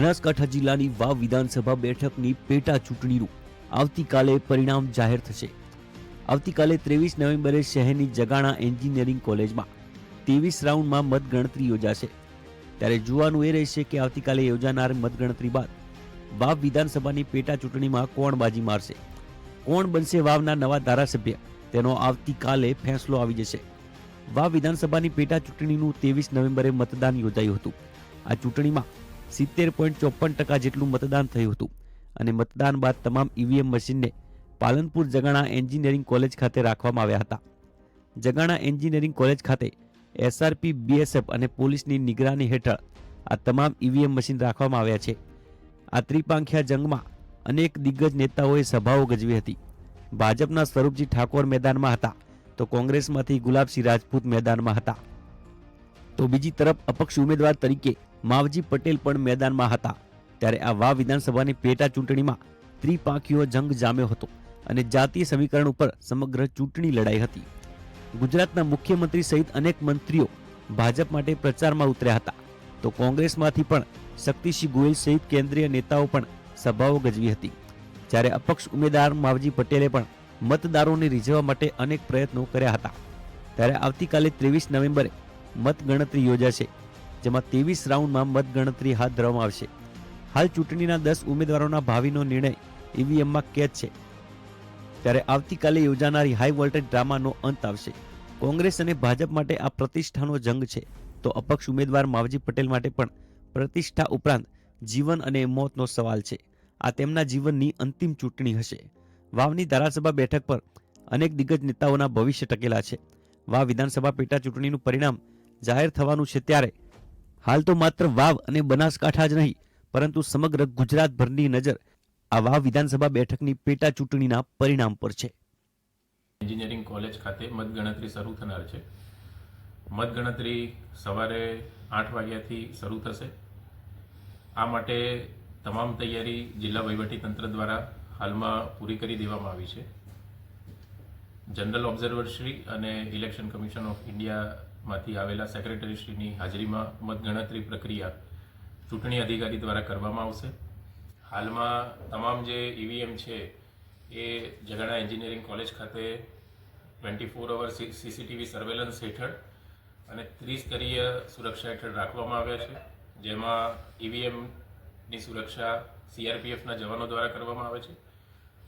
બનાસકાંઠા જિલ્લાની વાવ વિધાનસભા બેઠકની પેટા ચૂંટણીનું આવતીકાલે પરિણામ જાહેર થશે. આવતીકાલે ત્રેવીસ નવેમ્બરે શહેરની જગાણા એન્જિનિયરિંગ કોલેજમાં ત્રેવીસ રાઉન્ડમાં મતગણતરી યોજાશે. ત્યારે જોવાનું એ રહેશે કે આવતીકાલે યોજાનાર મતગણતરી બાદ વાવ વિધાનસભાની પેટા ચૂંટણીમાં કોણ બાજી મારશે? કોણ બનશે વાવના નવા ધારાસભ્ય? તેનો આવતીકાલે ફેંસલો આવી જશે. વાવ વિધાનસભાની પેટા ચૂંટણીનું ત્રેવીસ નવેમ્બરે મતદાન યોજાયું હતું. આ ચૂંટણીમાં સિત્તેર પોઈન્ટ ચોપન ટકા જેટલું મતદાન થયું હતું અને મતદાન બાદ તમામ ઈવીએમ મશીનને પાલનપુર જગાણા એન્જિનિયરિંગ કોલેજ ખાતે રાખવામાં આવ્યા હતા. જગાણા એન્જિનિયરિંગ કોલેજ ખાતે એસઆરપી, બીએસએફ અને પોલીસની નિગરાની હેઠળ આ તમામ ઈવીએમ મશીન રાખવામાં આવ્યા છે. આ ત્રિપાંખ્યા જંગમાં અનેક દિગ્ગજ નેતાઓએ સભાઓ ગજવી હતી. ભાજપના સ્વરૂપજી ઠાકોર મેદાનમાં હતા તો કોંગ્રેસમાંથી ગુલાબસિંહ રાજપૂત મેદાનમાં હતા. તો બીજી તરફ અપક્ષ ઉમેદવાર તરીકે માવજી પટેલ પણ મેદાનમાં હતા. ત્યારે આ વાવ વિધાનસભાની પેટા ચૂંટણીમાં ત્રિપાંખીઓ જંગ જામ્યો હતો અને જાતીય સમીકરણ ઉપર સમગ્ર ચૂંટણી લડાઈ હતી. ગુજરાતના મુખ્યમંત્રી સહિત અનેક મંત્રીઓ ભાજપ માટે પ્રચારમાં ઉતર્યા હતા. તો કોંગ્રેસમાંથી પણ શક્તિસિંહ ગોયલ સહિત કેન્દ્રીય નેતાઓ પણ સભાઓ ગજવી હતી. જ્યારે અપક્ષ ઉમેદવાર માવજી પટેલે પણ મતદારોને રીઝવવા માટે અનેક પ્રયત્નો કર્યા હતા. ત્યારે આવતીકાલે ત્રેવીસ નવેમ્બરે મતગણતરી યોજાશે. જેમાં ત્રેવીસ રાઉન્ડમાં મતગણતરી હાથ ધરવામાં આવશે. હાલ ચૂંટણીના દસ ઉમેદવારોના ભાવિનો નિર્ણય ઈવીએમમાં કેદ છે. ત્યારે આવતીકાલે યોજાનારી હાઈ વોલ્ટેજ ડ્રામાનો અંત આવશે. કોંગ્રેસ અને ભાજપ માટે આ પ્રતિષ્ઠાનો જંગ છે. તો અપક્ષ ઉમેદવાર માવજી પટેલ માટે પણ પ્રતિષ્ઠા ઉપરાંત જીવન અને મોતનો સવાલ છે. આ તેમના જીવનની અંતિમ ચૂંટણી હશે. વાવની ધારાસભા બેઠક પર અનેક દિગ્ગજ નેતાઓના ભવિષ્ય ટકેલા છે. વાવ વિધાનસભા પેટા ચૂંટણીનું પરિણામ જાહેર થવાનું છે ત્યારે હાલ તો માત્ર વાવ અને બનાસકાંઠા જ નહીં, પરંતુ સમગ્ર ગુજરાતભરની નજર આ વાવ વિધાનસભા બેઠકની પેટા ચૂંટણીના પરિણામ પર છે. એન્જિનિયરિંગ કોલેજ ખાતે મતગણતરી શરૂ થનાર છે. મતગણતરી સવારે આઠ વાગ્યાથી શરૂ થશે. આ માટે તમામ તૈયારી જિલ્લા વહીવટી તંત્ર દ્વારા હાલમાં પૂરી કરી દેવામાં આવી છે. જનરલ ઓબ્ઝર્વરશ્રી અને ઇલેક્શન કમિશન ઓફ ઇન્ડિયામાંથી આવેલા સેક્રેટરીશ્રીની હાજરીમાં મતગણતરી પ્રક્રિયા ચૂંટણી અધિકારી દ્વારા કરવામાં આવશે. હાલમાં તમામ જે ઈવીએમ છે એ જગાણા એન્જિનિયરિંગ કોલેજ ખાતે twenty four hour CCTV surveillance હેઠળ અને ત્રિસ્તરીય સુરક્ષા હેઠળ રાખવામાં આવ્યા છે. જેમાં ઈવીએમની સુરક્ષા સીઆરપીએફના જવાનો દ્વારા કરવામાં આવે છે.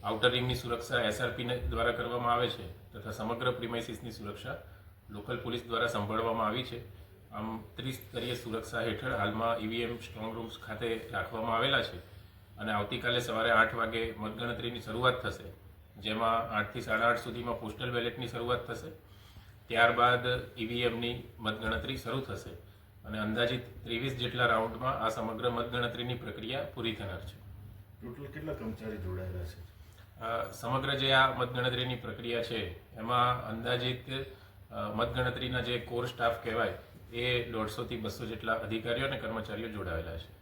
આઉટર રિંગની સુરક્ષા એસઆરપી દ્વારા કરવામાં આવે છે તથા સમગ્ર પ્રિમાઇસીસની સુરક્ષા લોકલ પોલીસ દ્વારા સંભાળવામાં આવી છે. આમ ત્રિસ્તરીય સુરક્ષા હેઠળ હાલમાં ઈવીએમ સ્ટ્રોંગ રૂમ્સ ખાતે રાખવામાં આવેલા છે અને આવતીકાલે સવારે આઠ વાગે મતગણતરીની શરૂઆત થશે જેમાં આઠથી સાડા આઠ સુધીમાં પોસ્ટલ બેલેટની શરૂઆત થશે. ત્યારબાદ ઈવીએમની મતગણતરી શરૂ થશે અને અંદાજિત ત્રેવીસ જેટલા રાઉન્ડમાં આ સમગ્ર મતગણતરીની પ્રક્રિયા પૂરી થનાર છે. ટોટલ કેટલા કર્મચારી જોડાયેલા છે? સમગ્ર જે આ મતગણતરીની પ્રક્રિયા છે એમાં અંદાજિત મતગણતરીના જે કોર સ્ટાફ કહેવાય એ દોઢસોથી બસો જેટલા અધિકારીઓ અને કર્મચારીઓ જોડાયેલા છે.